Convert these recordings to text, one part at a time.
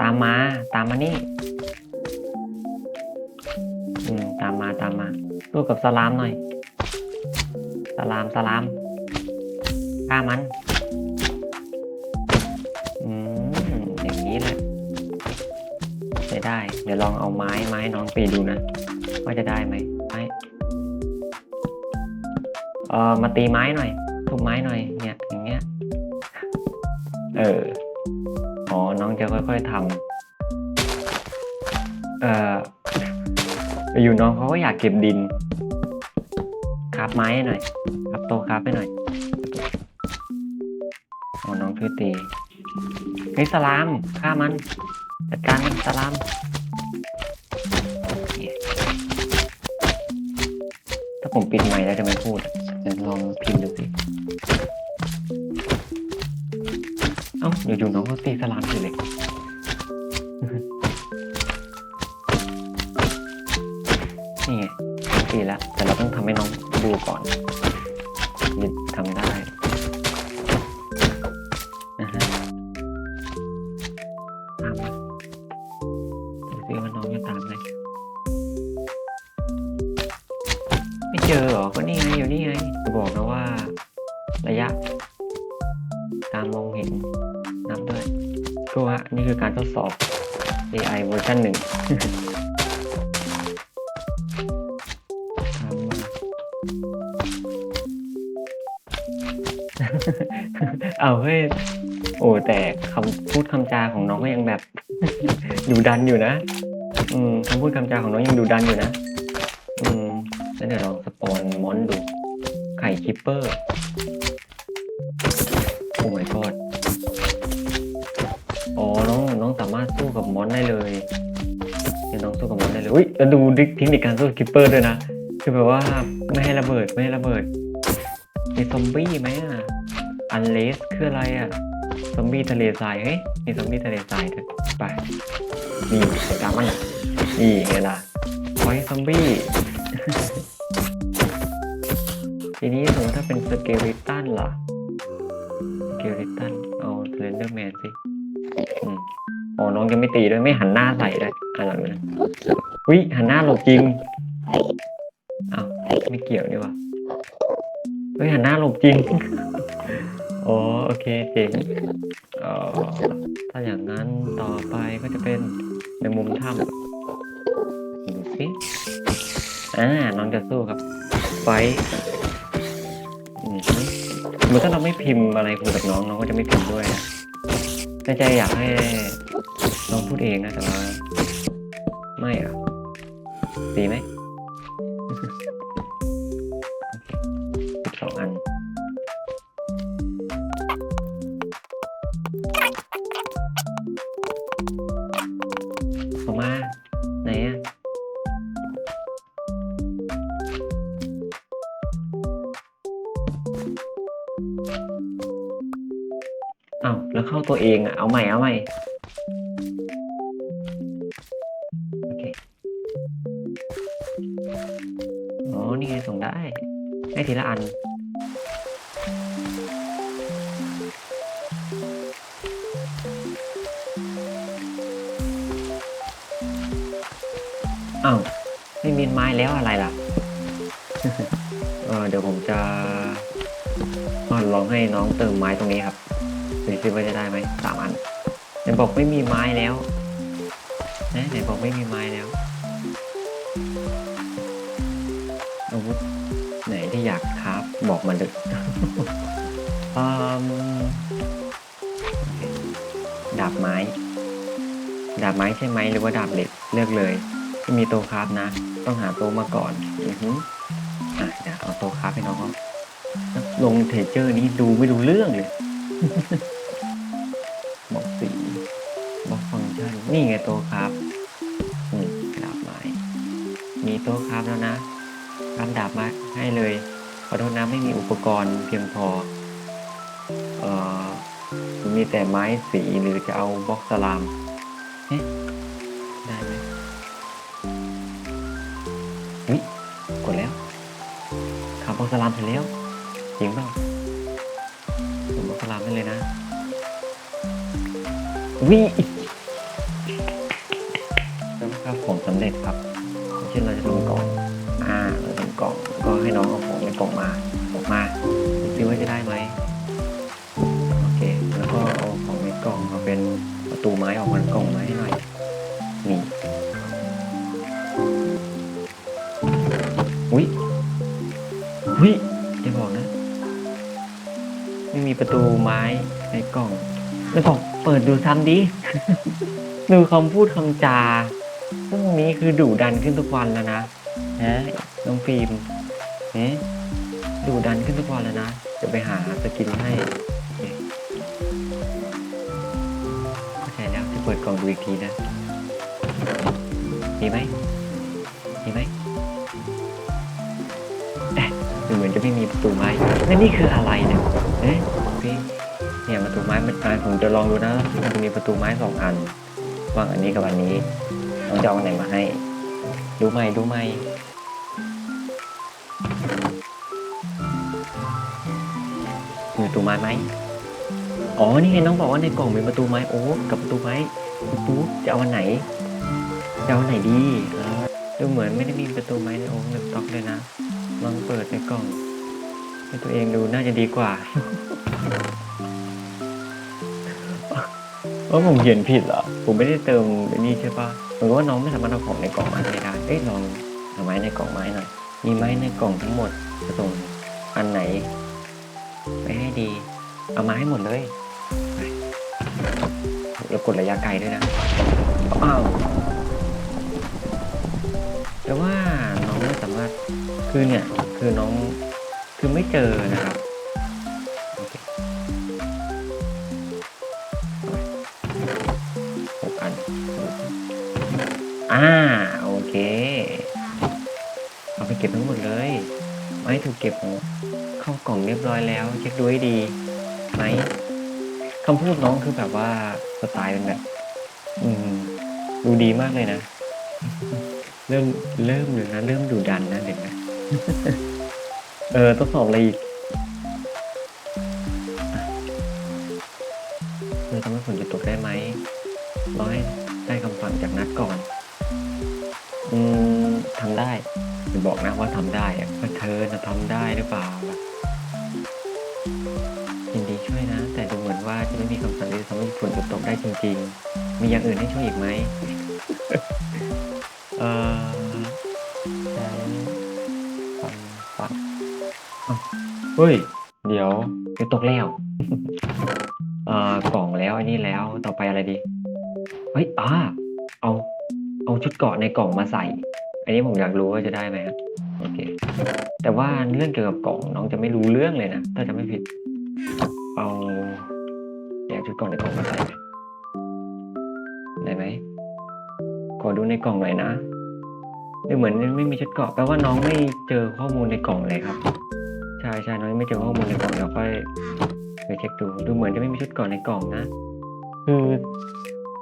ตามมาตามมานี่อืมตามมาตามมาสู้กับสลามหน่อย สลามสลามฆ่ามันอืมอย่างนี้แหละใช้ได้ เดี๋ยวลองเอาไม้ไม้น้องตีดูนะ ว่าจะได้ไหมไม้เออมาตีไม้หน่อยทุบไม้หน่อยเนี่ยอย่างเงี้ย เออ จะค่อย ๆทำเอ่ออยู่น้องเขาก็อยากเก็บดินคาบไม้ให้หน่อยคาบโตะคาบให้หน่อยเอาน้องช่วตีเฮ้ยสลามฆ่ามันจัดการมันสลามถ้าผมปิดไมค์แล้วจะไม่พูดาอยู่ๆน้องก็ตีสลามอยู่เลยนี่ไงตีแล้วแต่เราต้องทำให้น้องดูก่อนนี่ทำได้นะฮะตามมาดูซิว่าน้องจะตามไหมไม่เจอเหรอก็นี่ไงอยู่นี่ไงจะบอกนะว่า ระยะ ก็ว่านี่คือการทดสอบ AI เวอร์ชันหนึ่งเอาเฮ้ย โอ้แต่คำพูดคำจาของน้องก็ยังแบบดูดันอยู่นะ อืมคำพูดคำจาของน้องยังดูดันอยู่นะ อืมแล้วเดี๋ยวลองสปอนมอนดู ไข่คิปเปอร์ อุ้ยแล้วดูดิเทคนิคการสู้กับคิปเปอร์ด้วยนะ คือแบบว่าไม่ให้ระเบิดไม่ให้ระเบิดมีซอมบี้ไหมอะอันเลสคืออะไรอะซอมบี้ทะเลทรายเฮ้ยมีซอมบี้ทะเลทรายด้วยไปนี่จัดกามันนี่ไงล่ะไว้ซอมบี้ทีนี้สมมติถ้าเป็นสเกลิตันล่ะสเกลิตันเอาเซเลนเดอร์แมนสิอ๋อน้องยังไม่ตีด้วยไม่หันหน้าใส่ด้วย อะไรแบบนั้นวิหันหน้าหลบจริงอ้าวไม่เกี่ยวนี่ว่าเฮ้ยหันหน้าหลบจริงอ๋อโอเคเจ๋งออถ้าอย่างนั้นต่อไปก็จะเป็นในมุมถ้ำดูสิอ่าน้องจะสู้ครับ ไฟท์อืมเหมือนถ้าเราไม่พิมพ์อะไรคุยกับน้องน้องก็จะไม่พิมพ์ด้วยนะในใจอยากให้น้องพูดเองนะแต่ว่าไม่อะ ดีไหมสิบสองอันออกมาไหนอะเอาวแล้วเข้าตัวเองอะเอาใหม่เอาใหม่ อ้าวไม่มีไม้แล้วอะไรล่ะ เออเดี๋ยวผมจะมาลองให้น้องเติมไม้ตรงนี้ครับดูซิว่าจะได้ไหมสามอันไหนบอกไม่มีไม้แล้วนะไหนบอกไม่มีไม้แล้วอาวุธไหนที่อยากคราฟบอกมาเลยดาบไม้ ดาบไม้ใช่ไหมหรือว่าดาบเหล็กเลือกเลย ไม่มีโตะคราฟนะ ต้องหาโต๊ะมาก่อนอือฮึอะเดี๋ยวเอาโต๊ะคราฟให้น้องเขาลงเทเจอร์นี้ดูไม่รู้เรื่องเลยบอกสีบอกฟังก์ชันนี่ไงโต๊ะคราฟอืมดาบไม้มีโต๊ะคราฟแล้วนะราฟดาบมาให้เลยขอโทษนะไม่มีอุปกรณ์เพียงพอ เอ่อมีแต่ไม้สีหรือจะเอาบล็อกสลามเอ๊ะได้ไหม สลามเห็นแล้วจริงเปล่าผมเาสลามให้เลยนะวินะครับผมสำเร็จครับเช่นเราจะทำกล่องอ่าเราทำกล่องก็ให้น้องเอาของในกล่องมา ล่องไม่บอกเปิดดูซ้ำดิ ดูคำพูดคำจาพวกนี้คือดุดันขึ้นทุกวันแล้วนะฮะน้องฟิล์มเอ๊ะดุดันขึ้นทุกวันแล้วนะจะไปหาสกินให้โอเคเข้าใจแล้วจะเปิดกล่องดูอีกทีนะ มีไหมมีไหมเอ๊ะดูเหมือนจะไม่มีประตูไม้แล้วนี่คืออะไรเนี่ยเอ๊ะฟิล์ม เนี่ยประตูไม้มันอะผมจะลองดูนะมันจะมีประตูไม้สองอันว่างอันนี้กับอันนี้น้องจะเอาอันไหนมาให้ ดูไหมดูไหมมีประตูไม้ไหมอ๋อนี่ไงน้องบอกว่าในกล่องมีประตูไม้โอ้กับประตูไม้ปุ๊บจะเอาอันไหนจะเอาอันไหนดีดูเหมือนไม่ได้มีประตูไม้ในโอ้ในสต็อกเลยนะลองเปิดในกล่องให้ตัวเองดูน่าจะดีกว่า เออผมเขียนผิดเหรอ ผมไม่ได้เติมไอ้นี่ใช่ปะเหมือนกับว่าน้องไม่สามารถเอาของในกล่องมาให้ได้ เอ้ยลองเอาไม้ในกล่องไม้หน่อย มีไม้ในกล่องทั้งหมดจะส่งอันไหนไปให้ดี เอาไมาให้หมดเลยแล้วกดระยะไกลด้วยนะ อ้าวแต่ว่าน้องไม่สามารถ คือเนี่ย คือน้อง คือไม่เจอนะครับ อ่าโอเค เอาไปเก็บทั้งหมดเลยไม่ถูกเก็บเข้ากล่องเรียบร้อยแล้ว เช็คดูให้ดีไหมคำพูดน้องคือแบบว่าสไตล์เป็นแบบ อืม ดูดีมากเลยนะ เริ่มเริ่มเลยนะเริ่มดูดันนะเด็กนะเออทดสอบอะไรอีกเราทำให้ฝนหยุดตกได้ไหมรอให้ได้คำสั่งจากนัดก่อน อืมทำได้อย่าบอกนะว่าทำได้อะว่าเธอนะทำได้หรือเปล่ายินดีช่วยนะ แต่ดูเหมือนว่าจะไม่มีคำสั่งที่ทำให้ฝนหยุดตกได้จริง ๆ มีอย่างอื่นให้ช่วยอีกไหมเออใช้คำสั่งอ้าวเฮ้ย เดี๋ยวเดี๋ยวตกแล้วเอ่อกล่องแล้วอันนี้แล้วต่อไปอะไรดี เฮ้ยอ่าเอา เอาชุดเกาะในกล่องมาใส่ อันนี้ผมอยากรู้ว่าจะได้ไหมครับโอเค แต่ว่าเรื่องเกี่ยวกับกล่องน้องจะไม่รู้เรื่องเลยนะ ถ้าจะไม่ผิด เอาเดี๋ยวชุดเกาะในกล่องมาใส่ไหมได้ไหมขอดูในกล่องหน่อยนะดูเหมือนไม่มีชุดเกาะแปลว่าน้องไม่เจอข้อมูลในกล่องเลยครับใช่ใช่น้องไม่เจอข้อมูลในกล่องเดี๋ยวค่อยไปเช็คดูดูเหมือนจะไม่มีชุดเกาะในกล่องนะคือ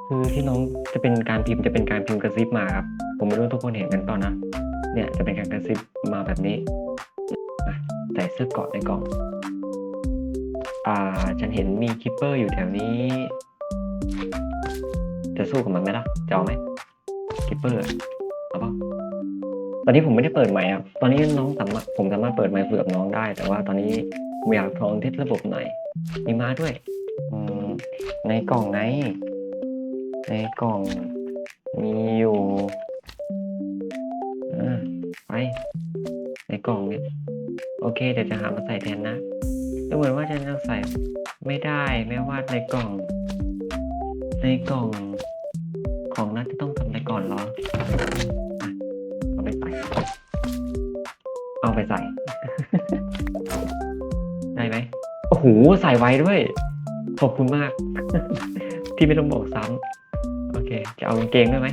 คือที่น้องจะเป็นการพิมพ์จะเป็นการพิมพ์กระซิบมาครับ ผมไม่รู้ทุกคนเห็นกันเปล่านะ เนี่ยจะเป็นการกระซิบมาแบบนี้ใส่เสื้อเกาะในกล่อง อ่า ฉันเห็นมีคิปเปอร์อยู่แถวนี้ จะสู้กับมันไหมล่ะจะเอาไหมคิปเปอร์เอาปล่าตอนนี้ผมไม่ได้เปิดใหม่ครับ ตอนนี้น้องสามารถผมสามารถเปิดไมค์คุยกับน้องได้ แต่ว่าตอนนี้อยากลองเทสระบบหน่อย มีม้าด้วยในกล่องไง ในกล่องมีอยู่อ่าไปในกล่องเนี่ยโอเคเดี๋ยวจะหามาใส่แทนนะดูเหมือนว่าจะยังใส่ไม่ได้แม้ว่าในกล่อง ในกล่อง ของนัดจะต้องทำอะไรก่อนเหรออะเอาไปใส่เอาไปใส่ ได้ไหมโอ้โหใส่ไว้ด้วย ขอบคุณมาก ที่ไม่ต้องบอกซ้ำโอ เค จะเอากางเกงได้ไหม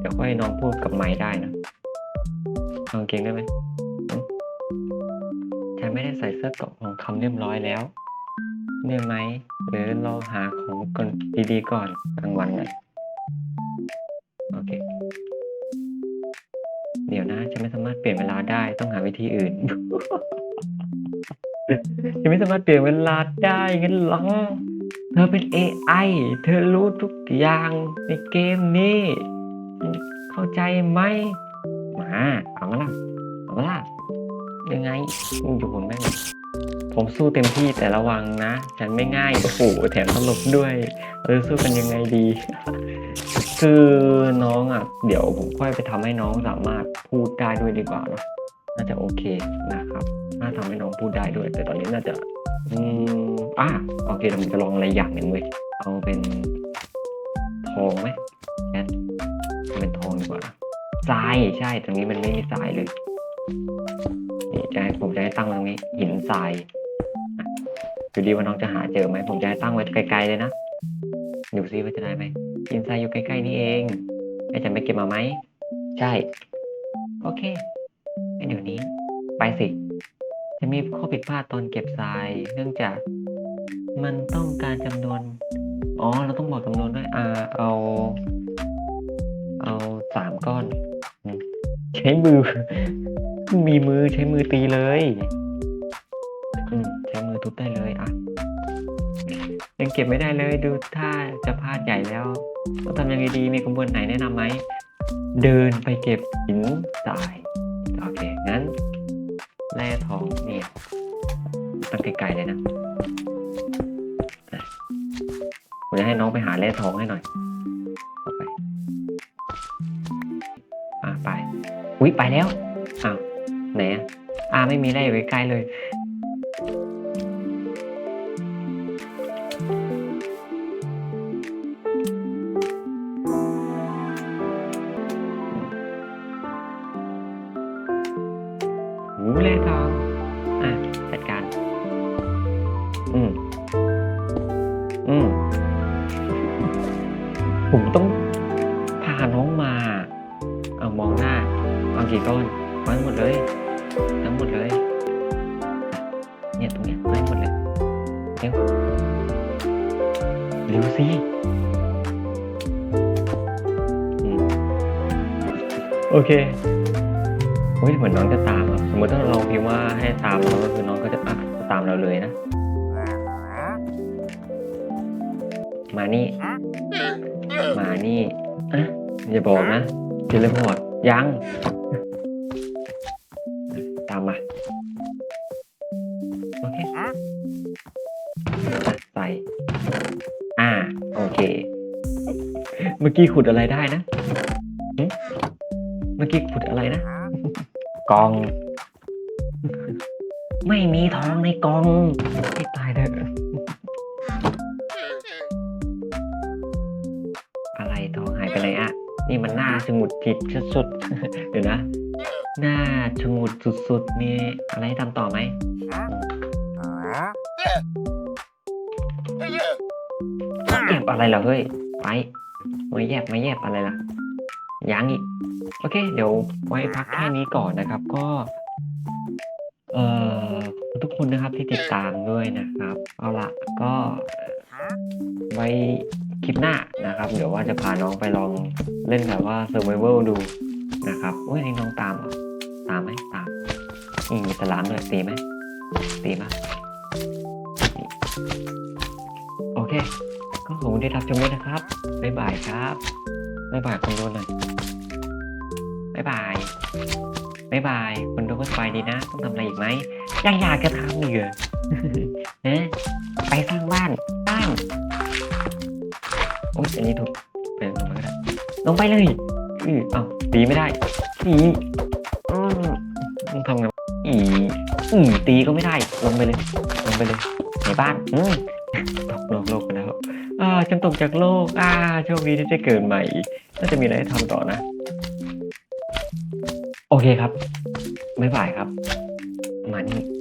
เดี๋ยวค่อยน้องพูดกับไม้ได้นะเอากางเกงได้ไหมฉันไม่ได้ใส่เสื้อเกราะของคำเรียบร้อยแล้วเนี่ยไหมหรือเราหาของก่อนดีๆก่อนกลางวันหน่อยโอเค เดี๋ยวนะฉันไม่สามารถเปลี่ยนเวลาได้ต้องหาวิธีอื่นฉันไม่สามารถเปลี่ยนเวลาได้งั้นหรอ ธอเป็น AI เธอรู้ทุกอย่างในเกมนี้ เข้าใจไหม มา เอามาละเอามาละยังไงมึงอยู่บนแม่งผมสู้เต็มที่แต่ระวังนะ ฉันไม่ง่าย โอ้โห แถมตลกด้วยเออสู้กันยังไงดี คือน้องอะ เดี๋ยวผมค่อยไปทำให้น้องสามารถพูดได้ด้วยดีกว่านะน่าจะโอเคนะครับ น่าทำให้น้องพูดได้ด้วย แต่ตอนนี้น่าจะ อืมอะโอเคเดี๋ยวผมจะลองอะไรอย่างหนึ่งเว้ยเอาเป็นทองไหมแอนเอาเป็นทองดีกว่าทรายใช่ ตรงนี้มันไม่มีทรายเลยนี่จะให้ผมจะให้ตั้งไว้ตรงนี้หินทรายอะดูดีว่าน้องจะหาเจอไหมผมจะให้ตั้งไว้ไกลๆเลยนะดูซิว่าจะได้ไหมหินทรายอยู่ใกล้ๆนี่เองไอ้จะไม่เก็บมาไหมใช่ โอเคงั้นเดี๋ยวนี้ ไปสิ จะมีข้อผิดพลาดตอนเก็บทราย เนื่องจากมันต้องการจำนวน อ๋อ เราต้องบอกจำนวนด้วยอ่าเอา เอาสามก้อน ใช้มือ มีมือใช้มือตีเลยอืมใช้มือทุบได้เลยอะ ยังเก็บไม่ได้เลยดูถ้าจะพลาดใหญ่แล้วต้องทำยังไงดีมีกระบวนไหนแนะนำไหม เดินไปเก็บหินทราย ทองนี่ตั้งไกลๆเลยนะผมจะให้น้องไปหาแร่ทองให้หน่อยเอาไปอ่าไป อุ้ยไปแล้วอ้าวไหนอะอ่าไม่มีแร่อยู่ใกล้ๆเลย กี่ก้อนเอาให้หมดเลยทั้งหมดเลย เนี่ยตรงเนี้ยเอาให้หมดเลยเร็วเร็วสิโอเคเฮ้ยเหมือนน้องจะตามอะสมมติถ้าเราพิมพ์ว่าให้ตามเราก็คือน้องก็จะอะตามเราเลยนะ มานี่ มานี่อะอย่าบอกนะเทเลพอร์ตยัง ตามมา โอเคอะใส่ อ่า โอเค เมื่อกี้ขุดอะไรได้นะหึเมื่อกี้ขุดอะไรนะ กอง ไม่มีทองในกองให้ตายเถอะอะไรทองหายไปไหนอะนี่มันหน้าชะงุดผิดสุดๆ เดี๋ยวนะ หน้าชงุดสุดๆ มีอะไรให้ทำต่อไหม แยบอะไรเหรอเฮ้ย ไปมาแยบมาแยบอะไรล่ะยังอีก โอเค เดี๋ยวไว้พักแค่นี้ก่อนนะครับ ก็ เอ่อทุกคนนะครับที่ติดตามด้วยนะครับ เอาละก็ไว้คลิปหน้านะครับ เดี๋ยวว่าจะพาน้องไปลองเล่นแบบว่า survival ดู โอ้ยนี่น้องตามเหรอตามไหมตามนี่มีสลามด้วยตีไหมตีไหมนี่โอเค ก็ขอบคุณที่รับชมด้วยนะครับบ๊ายบายครับบ๊ายบายคนดูหน่อยบ๊ายบายบ๊ายบายคนดูก็สบายดีนะ ต้องทำอะไรอีกไหมยังอยากจะทำอีกเหรอฮะไปสร้างบ้านบ้านโอ๊ยอันนี้ถูกเป็นลงมาก็ได้ลงไปเลยอือเอ้าตีไม่ได้ อีอืมต้องทำไงวะอีอือตีก็ไม่ได้ ลงไปเลย ลงไปเลยในบ้าน อืมตกโลกโลกไปแล้วอ่าฉันตกจากโลก อ่าโชคดีที่ได้เกิดใหม่น่าจะมีอะไรให้ทำต่อนะ โอเคครับบ๊ายบายครับ มานี่